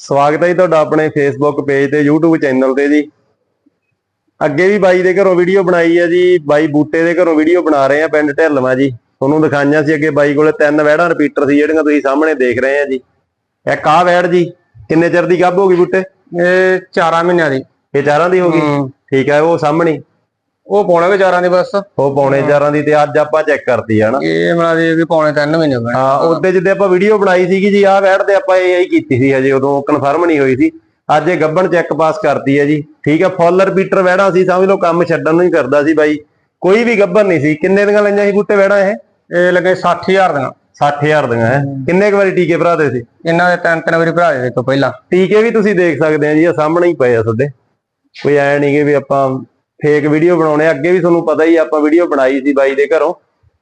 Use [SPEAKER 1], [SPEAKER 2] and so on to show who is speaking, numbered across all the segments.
[SPEAKER 1] ਸਵਾਗਤ ਹੈ ਜੀ ਤੁਹਾਡਾ ਆਪਣੇ ਫੇਸਬੁੱਕ ਪੇਜ ਤੇ YouTube ਚੈਨਲ ਤੇ ਜੀ। ਅੱਗੇ ਵੀ ਬਾਈ ਦੇ ਘਰੋਂ ਵੀਡੀਓ ਬਣਾਈ ਹੈ ਜੀ ਬਾਈ ਬੂਟੇ ਦੇ ਘਰੋਂ ਵੀਡੀਓ ਬਣਾ ਰਹੇ ਆ ਪਿੰਡ ਢਿੱਲਵਾਂ ਜੀ। ਤੁਹਾਨੂੰ ਦਿਖਾਈਆਂ ਸੀ ਅੱਗੇ ਬਾਈ ਕੋਲੇ ਤਿੰਨ ਵੈੜਾਂ ਰਿਪੀਟਰ ਸੀ ਜਿਹੜੀਆਂ ਤੁਸੀਂ ਸਾਹਮਣੇ ਦੇਖ ਰਹੇ ਆ ਜੀ। ਇੱਕ ਆਹ ਵੈੜ ਜੀ ਕਿੰਨੇ ਚਿਰ ਦੀ ਗੱਭ ਹੋ ਗਈ ਬੂਟੇ?
[SPEAKER 2] ਇਹ 4 ਮਹੀਨਿਆਂ ਦੀ।
[SPEAKER 1] ਇਹ ਚਾਰਾਂ ਦੀ ਹੋ ਗਈ। ਠੀਕ ਹੈ ਉਹ ਸਾਹਮਣੀ।
[SPEAKER 2] ਉਹ ਪੌਣੇ 4 ਦੀ ਬਸ।
[SPEAKER 1] ਉਹ ਪੌਣੇ ਚਾਰਾਂ ਦੀ ਤੇ ਅੱਜ ਆਪਾਂ ਚੈੱਕ ਕਰਤੀ ਹੈ ਨਾ।
[SPEAKER 2] ਇਹ ਮਿਲਾ ਦੇ ਵੀ ਪੌਣੇ 3 ਮਹੀਨੇ ਹੋ ਗਏ।
[SPEAKER 1] ਹਾਂ ਉਹਦੇ ਜਿੱਦੇ ਆਪਾਂ ਵੀਡੀਓ ਬਣਾਈ ਸੀਗੀ ਜੀ ਆਹ ਵੈੜ ਤੇ ਆਪਾਂ ਇਹ ਹੀ ਕੀਤੀ ਸੀ ਹਜੇ ਉਦੋਂ ਕਨਫਰਮ ਨਹੀਂ ਹੋਈ ਸੀ। ਅੱਜ ਇਹ ਗੱਬਣ ਚੈੱਕ ਪਾਸ ਕਰਤੀ ਹੈ ਜੀ। ਠੀਕ ਹੈ ਫੁੱਲ ਰਿਪੀਟਰ ਵੈੜਾਂ ਸੀ ਸਮਝ ਲਓ ਕੰਮ ਛੱਡਣ ਨੂੰ ਹੀ ਕਰਦਾ ਸੀ ਬਾਈ। ਕੋਈ ਵੀ ਗੱਬਣ ਨਹੀਂ ਸੀ। ਕਿੰਨੇ ਦੀਆਂ ਲੈਂਦੀਆਂ ਸੀ ਬੂਟੇ ਵੈੜਾਂ ਇਹ?
[SPEAKER 2] ਇਹ ਲੱਗੇ 60000 ਦੀਆਂ।
[SPEAKER 1] 60000 ਦੀਆਂ ਹੈ? ਕਿੰਨੇ ਕੁ ਵਾਰੀ ਟੀਕੇ ਭਰਾਦੇ ਸੀ?
[SPEAKER 2] ਇਹਨਾਂ ਦੇ ਤਿੰਨ ਤਿੰਨ ਵਾਰੀ ਭਰਾ ਦੇ ਤੋਂ ਪਹਿਲਾਂ।
[SPEAKER 1] ਟੀਕੇ ਵੀ ਤੁਸੀਂ ਦੇਖ ਸਕਦੇ ਆ ਜੀ ਆ ਸਾਹਮਣੇ ਹੀ ਪਏ ਆ ਤੁਹਾਡੇ। ਕੋਈ ਐ ਨਹੀਂ ਕਿ ਵੀ ਆਪਾਂ ਫੇਕ ਵੀਡੀਓ ਬਣਾਉਣੇ ਆ। ਅੱਗੇ ਵੀ ਤੁਹਾਨੂੰ ਪਤਾ ਹੀ ਆਪਾਂ ਵੀਡੀਓ ਬਣਾਈ ਸੀ ਬਾਈ ਦੇ ਘਰੋਂ।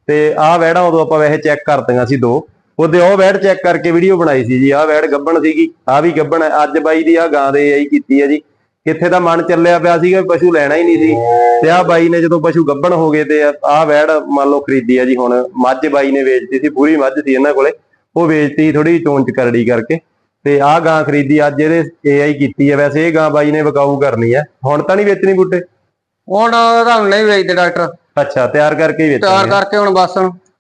[SPEAKER 1] ਤੇ ਆਹ ਵੈੜਾਂ ਉਦੋਂ ਆਪਾਂ ਵੈਸੇ ਚੈੱਕ ਕਰਤੀਆਂ ਸੀ ਦੋ। ਉਹਦੇ ਉਹ ਵੈੜ ਚੈੱਕ ਕਰਕੇ ਵੀਡੀਓ ਬਣਾਈ ਸੀ ਜੀ। ਆਹ ਵੈੜ ਗੱਬਣ ਸੀਗੀ, ਆਹ ਵੀ ਗੱਬਣ ਹੈ ਅੱਜ ਬਾਈ ਦੀ ਆਹ ਗਾਂ ਦੇ ਆਈ ਕੀਤੀ ਹੈ ਜੀ। ਕਿੱਥੇ ਦਾ ਮਨ ਚੱਲਿਆ ਪਿਆ ਸੀਗਾ ਵੀ ਪਸ਼ੂ ਲੈਣਾ ਹੀ ਨਹੀਂ ਸੀ। ਤੇ ਆਹ ਬਾਈ ਨੇ ਜਦੋਂ ਪਸ਼ੂ ਗੱਬਣ ਹੋ ਗਏ ਤੇ ਆਹ ਵੈੜ ਮੰਨ ਲਓ ਖਰੀਦੀ ਹੈ ਜੀ ਹੁਣ। ਮੱਝ ਬਾਈ ਨੇ ਵੇਚਤੀ ਸੀ, ਪੂਰੀ ਮੱਝ ਸੀ ਇਹਨਾਂ ਕੋਲੇ। ਉਹ ਵੇਚਤੀ ਥੋੜੀ ਚੋਂਚ ਕਰੜੀ ਕਰਕੇ। ਤੇ ਆਹ ਗਾਂ ਖਰੀਦੀ, ਅੱਜ ਇਹਦੇ ਏਆਈ ਕੀਤੀ ਹੈ ਵੈਸੇ ਇਹ ਗਾਂ ਬਾਈ ਨੇ ਵਿਕਾਊ ਕਰਨੀ ਹੈ ਹੁਣ ਤਾਂ ਨਹੀਂ ਵੇਚਣੀ ਬੂਟੇ।
[SPEAKER 2] ਹੁਣ ਤੁਹਾਨੂੰ ਨਹੀਂ ਵੇਚਦੇ ਡਾਕਟਰ।
[SPEAKER 1] ਅੱਛਾ ਤਿਆਰ ਕਰਕੇ ਹੀ ਵੇਚਣੀ
[SPEAKER 2] ਤਿਆਰ ਕਰਕੇ ਹੁਣ ਬਸ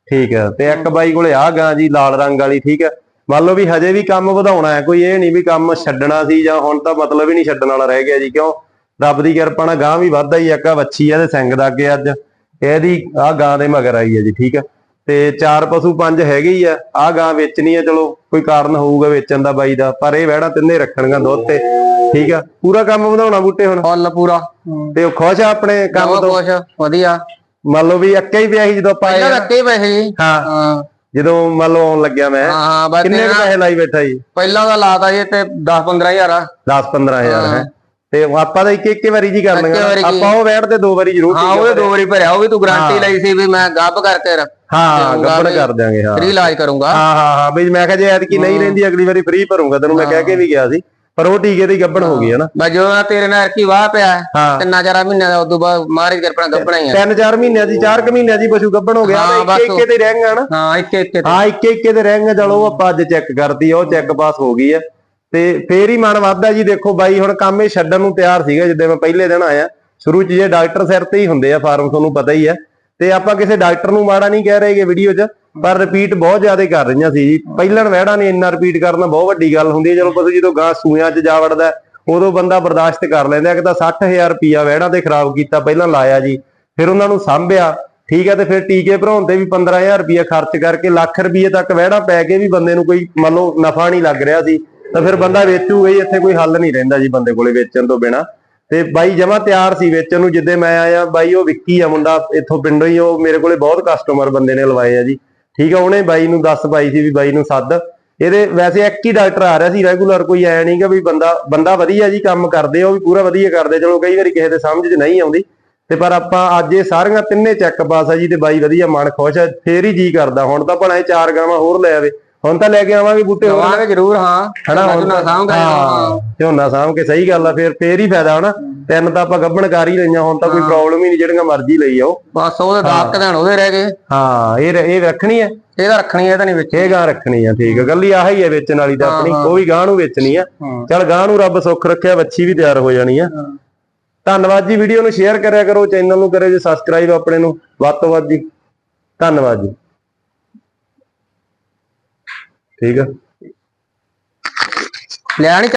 [SPEAKER 1] ਠੀਕ ਹੈ ਤੇ ਇੱਕ ਬਾਈ ਕੋਲੇ ਆਹ ਗਾਂ ਜੀ ਲਾਲ ਰੰਗ ਵਾਲੀ ਠੀਕ ਹੈ। ਮੰਨ ਲਓ ਵੀ ਹਜੇ ਵੀ ਕੰਮ ਵਧਾਉਣਾ ਹੈ ਕੋਈ ਇਹ ਨਹੀਂ ਵੀ ਕੰਮ ਛੱਡਣਾ ਸੀ ਜਾਂ ਹੁਣ ਤਾਂ ਮਤਲਬ ਹੀ ਨਹੀਂ ਛੱਡਣ ਵਾਲਾ ਰਹਿ ਗਿਆ ਜੀ ਕਿਉਂ? ਰੱਬ ਦੀ ਕਿਰਪਾ ਨਾਲ ਗਾਂ ਵੀ ਵੱਧਦਾ ਹੀ ਇੱਕ ਆ ਵੱਛੀ ਆ ਤੇ ਸਿੰਘ ਦਾ ਅੱਗੇ ਅੱਜ। ਇਹਦੀ ਆਹ ਗਾਂ ਦੇ ਮਗਰ ਆਈ ਹੈ ਜੀ ਠੀਕ ਹੈ। ਤੇ ਚਾਰ ਪਸ਼ੂ ਪੰਜ ਹੈਗੇ ਹੀ ਆ ਆਹ ਗਾਂ ਵੇਚਣੀ ਆ ਚਲੋ ਕੋਈ ਕਾਰਨ ਹੋਊਗਾ ਵੇਚਣ ਦਾ ਬਾਈ ਦਾ ਪਰ ਇਹ ਵਹਿੜਾ ਤਿੰਨੇ ਰੱਖਣਗਾ ਦੁੱਧ ਤੇ ਠੀਕ ਆ ਪੂਰਾ ਕੰਮ ਵਧਾਉਣਾ ਬੂਟੇ ਹੁਣ।
[SPEAKER 2] ਫੁੱਲ ਪੂਰਾ।
[SPEAKER 1] ਤੇ ਉਹ ਖੁਸ਼ ਆ ਆਪਣੇ ਕੰਮ ਤੋਂ?
[SPEAKER 2] ਕੁਛ ਵਧੀਆ।
[SPEAKER 1] ਮੰਨ ਲਓ ਵੀ ਅੱਕੇ ਹੀ ਪਿਆ ਸੀ ਜਦੋਂ ਆਪਾਂ
[SPEAKER 2] ਪਹਿਲਾਂ। ਰੱਖੇ ਪੈਸੇ ਜੀ।
[SPEAKER 1] ਹਾਂ।
[SPEAKER 2] ਹਾਂ।
[SPEAKER 1] ਜਦੋਂ ਮੰਨ ਲਓ ਆਉਣ ਲੱਗਿਆ ਮੈਂ।
[SPEAKER 2] ਹਾਂ ਹਾਂ
[SPEAKER 1] ਕਿੰਨੇ ਪੈਸੇ ਲਾਈ ਬੈਠਾ ਜੀ?
[SPEAKER 2] ਪਹਿਲਾਂ ਦਾ ਲਾਤਾ ਜੀ ਤੇ 10 15000 ਆ
[SPEAKER 1] 10 15000 ਹੈ। ਤੇ ਆਪਾਂ ਤਾਂ ਇੱਕ ਇੱਕ ਵਾਰੀ ਜੀ ਕਰਨਗਾ
[SPEAKER 2] ਜੀ।
[SPEAKER 1] ਆਪਾਂ ਉਹ ਵੈਟ ਤੇ ਦੋ ਵਾਰੀ ਜ਼ਰੂਰ
[SPEAKER 2] ਹਾਂ ਉਹਦੇ ਦੋ ਵਾਰੀ ਭਰਿਆ ਉਹ ਵੀ ਤੂੰ ਗਾਰੰਟੀ
[SPEAKER 1] ਹਾਂ।
[SPEAKER 2] ਲਈ ਸੀ ਵੀ ਮੈਂ ਗੱਭ ਕਰਕੇ
[SPEAKER 1] ਹਾਂ ਗੱਬੜ
[SPEAKER 2] ਵੀ।
[SPEAKER 1] ਕਰ ਦਿਆਂਗੇ ਹਾਂ।
[SPEAKER 2] ਫ੍ਰੀ ਇਲਾਜ ਕਰੂੰਗਾ।
[SPEAKER 1] ਹਾਂ ਹਾਂ ਹਾਂ ਬਈ ਮੈਂ ਕਿਹਾ ਜੇ ਐਤਕੀ ਨਹੀਂ ਰਹਿੰਦੀ ਅਗਲੀ ਵਾਰੀ ਫ੍ਰੀ ਭਰੂੰਗਾ ਤੈਨੂੰ ਮੈਂ ਕਹਿ ਕੇ ਵੀ ਗਿਆ ਸੀ। ਪਰ ਉਹ ਟੀਕੇ ਦੀ ਗੱਬੜ ਹੋ ਗਈ ਹੈ ਨਾ।
[SPEAKER 2] ਮੈਂ ਜੋ ਮੈਂ ਤੇਰੇ ਨਾਲ ਕੀ ਵਾਹ ਪਿਆ ਹੈ,
[SPEAKER 1] ਹਾਂ
[SPEAKER 2] ਤਿੰਨਾਂ ਚਾਰਾਂ ਮਹੀਨਿਆਂ ਦਾ ਉਦੋਂ ਬਾਅਦ ਮਾਰੀ ਕਿਰਪਾ ਗੱਪਣਾ ਹੀ ਆ।
[SPEAKER 1] ਤਿੰਨ ਚਾਰ ਮਹੀਨਿਆਂ ਦੀ ਚਾਰ ਕੁ ਮਹੀਨਿਆਂ ਦੀ ਪਸ਼ੂ ਗੱਬੜ ਹੋ ਗਿਆ
[SPEAKER 2] ਹਾਂ,
[SPEAKER 1] ਤੇ
[SPEAKER 2] ਬਸ
[SPEAKER 1] ਇੱਕ ਇੱਕ ਤੇ ਰਹਿੰਗਾ ਨਾ।
[SPEAKER 2] ਹਾਂ ਇੱਕ ਇੱਕ ਤੇ।
[SPEAKER 1] ਹਾਂ ਇੱਕ ਇੱਕ ਤੇ ਰਹਿੰਗਾ ਚਲੋ ਉਹ ਆਪਾਂ ਅੱਜ ਚੈੱਕ ਕਰਤੀ ਆ, ਉਹ ਚੈੱਕ ਪਾਸ ਹੋ ਗਈ ਹੈ। ਤੇ ਫੇਰ ਹੀ ਮਨ ਵੱਧਦਾ ਜੀ ਦੇਖੋ ਬਾਈ ਹੁਣ ਕੰਮ ਇਹ ਛੱਡਣ ਨੂੰ ਤਿਆਰ ਸੀਗਾ ਜਿੱਦੇ ਮੈਂ ਪਹਿਲੇ ਦਿਨ ਆਇਆ। ਸ਼ੁਰੂ 'ਚ ਜੇ ਡਾਕਟਰ ਸਿਰ ਤੇ ਹੀ ਹੁੰਦੇ ਆ ਫਾਰਮ ਤੁਹਾਨੂੰ ਪਤਾ ਹੀ ਹੈ। ਤੇ ਆਪਾਂ ਕਿਸੇ ਡਾਕਟਰ ਨੂੰ ਮਾੜਾ ਨਹੀਂ ਕਹਿ ਰਹੇਗੇ ਵੀਡੀਓ 'ਚ। ਪਰ ਰਿਪੀਟ ਬਹੁਤ ਜ਼ਿਆਦਾ ਕਰ ਰਹੀਆਂ ਸੀ ਜੀ। ਪਹਿਲਣ ਵਹਿੜਾ ਨੇ ਇੰਨਾ ਰਿਪੀਟ ਕਰਨਾ ਬਹੁਤ ਵੱਡੀ ਗੱਲ ਹੁੰਦੀ ਹੈ। ਚਲੋ ਪਸ਼ੂ ਜਦੋਂ ਗਾਂ ਸੂਆਂ 'ਚ ਜਾ ਵੜਦਾ ਉਦੋਂ ਬੰਦਾ ਬਰਦਾਸ਼ਤ ਕਰ ਲੈਂਦਾ ਕਿ ਤਾਂ 60000 ਰੁਪਿਆ ਵਹਿੜਾ ਤੇ ਖਰਾਬ ਕੀਤਾ, ਪਹਿਲਾਂ ਲਾਇਆ ਜੀ। ਫਿਰ ਉਹਨਾਂ ਨੂੰ ਸਾਂਭਿਆ। ਠੀਕ ਹੈ ਤੇ ਫਿਰ ਟੀਕੇ ਭਰਾਉਣ ਤੇ ਵੀ 15000 ਰੁਪਿਆ ਖਰਚ ਕਰਕੇ ਲੱਖ ਰੁਪਏ ਤੱਕ ਵਹਿੜਾ ਪੈ ਕੇ ਵੀ ਬੰਦੇ ਨੂੰ ਕੋਈ ਮੰਨ ਲਓ ਨਫਾ ਨਹੀਂ ਲੱਗ ਰਿਹਾ ਸੀ, ਤਾਂ ਫਿਰ ਬੰਦਾ ਵੇਚੂਗਾ ਹੀ ਇੱਥੇ ਕੋਈ ਹੱਲ ਨਹੀਂ ਰਹਿੰਦਾ ਜੀ ਬੰਦੇ ਕੋਲੇ ਵੇਚਣ ਤੋਂ ਬਿਨਾ। ਤੇ ਬਾਈ ਜਮਾ ਤਿਆਰ ਸੀ ਵੇਚਣ ਨੂੰ, ਜਿੱਦੇ ਮੈਂ ਆਇਆ, ਬਾਈ ਉਹ ਵਿੱਕੀ ਆ ਮੁੰਡਾ, ਇੱਥੋਂ ਪਿੰਡੋਂ ਹੀ, ਉਹ ਮੇਰੇ ਕੋਲੇ ਬਹੁਤ ਕਸਟਮਰ ਬੰਦੇ ਨੇ ਲਵਾਏ ਆ ਜੀ। ਠੀਕ ਆ, ਉਹਨੇ ਬਾਈ ਨੂੰ ਦੱਸ ਪਾਈ ਸੀ ਵੀ ਬਾਈ ਨੂੰ ਸੱਦ। ਇਹਦੇ ਵੈਸੇ ਇੱਕ ਹੀ ਡਾਕਟਰ ਆ ਰਿਹਾ ਸੀ ਰੈਗੂਲਰ ਕੋਈ ਐ ਨਹੀਂ ਕਿ ਵੀ ਬੰਦਾ ਬੰਦਾ ਵਧੀਆ ਜੀ ਕੰਮ ਕਰਦੇ ਆ, ਉਹ ਵੀ ਪੂਰਾ ਵਧੀਆ ਕਰਦੇ ਚਲੋ ਕਈ ਵਾਰੀ ਕਿਸੇ ਦੇ ਸਮਝ 'ਚ ਨਹੀਂ ਆਉਂਦੀ। ਤੇ ਪਰ ਆਪਾਂ ਅੱਜ ਇਹ ਸਾਰੀਆਂ ਤਿੰਨੇ ਚੈੱਕ ਪਾਸ ਆ ਜੀ ਤੇ ਬਾਈ ਵਧੀਆ ਮਨ ਖੁਸ਼ ਆ, ਫੇਰ ਹੀ ਜੀ ਕਰਦਾ। ਹੁਣ ਤਾਂ ਭਲਾ ਇਹ ਚਾਰ ਗਾਵਾਂ ਹੋਰ ਲੈ ਆਵੇ। ਹੁਣ ਤਾਂ ਲੈ ਕੇ ਆਵਾਂਗੇ ਬੂਟੇ ਹੋਰ।
[SPEAKER 2] ਆਵਾਂਗੇ ਜ਼ਰੂਰ ਹਾਂ। ਹੁਣ
[SPEAKER 1] ਹੁਣ
[SPEAKER 2] ਨਾ ਸਾਂਭਗਾ
[SPEAKER 1] ਹਾਂ ਝੋਨਾ ਸਾਂਭ ਕੇ ਸਹੀ ਗੱਲ ਆ ਫੇਰ ਫੇਰ ਹੀ ਫਾਇਦਾ ਹਨਾ। ਤਿੰਨ ਤਾਂ ਆਪਾਂ ਗੱਭਣ ਕਰ ਹੀ ਲਈਆਂ ਹੁਣ ਤਾਂ ਕੋਈ ਪ੍ਰੋਬਲਮ ਹੀ ਨਹੀਂ ਜਿਹੜੀਆਂ ਮਰਜ਼ੀ ਲਈ ਆਓ।
[SPEAKER 2] ਬਸ ਉਹਦੇ ਦਾਗ ਕਦਾਣ ਉਹਦੇ ਰਹਿ ਗਏ।
[SPEAKER 1] ਹਾਂ ਇਹ ਇਹ ਰੱਖਣੀ ਹੈ
[SPEAKER 2] ਇਹਦਾ ਰੱਖਣੀ ਇਹ ਤਾਂ ਨਹੀਂ ਵਿੱਚ
[SPEAKER 1] ਇਹ ਗਾਂ ਰੱਖਣੀ ਆ ਠੀਕ ਗੱਲੀ ਆਹ ਹੀ ਹੈ ਵੇਚਣ ਵਾਲੀ ਤਾਂ ਆਪਣੀ ਉਹ ਵੀ ਗਾਂ ਨੂੰ ਵੇਚਣੀ ਆ।
[SPEAKER 2] ਹਾਂ।
[SPEAKER 1] ਚਲ ਗਾਂ ਨੂੰ ਰੱਬ ਸੁੱਖ ਰੱਖਿਆ ਵੱਛੀ ਵੀ ਤਿਆਰ ਹੋ ਜਾਣੀ ਆ। ਧੰਨਵਾਦ ਜੀ ਵੀਡੀਓ ਨੂੰ ਸ਼ੇਅਰ ਕਰਿਆ ਕਰੋ ਚੈਨਲ ਨੂੰ ਕਰਿਓ ਜੀ ਸਬਸਕ੍ਰਾਈਬ ਆਪਣੇ ਨੂੰ। ਵੱਧ ਤੋਂ ਵੱਧ ਜੀ ਧੰਨਵਾਦ ਜੀ। ਠੀਕ ਆ।
[SPEAKER 2] ਲਿਆ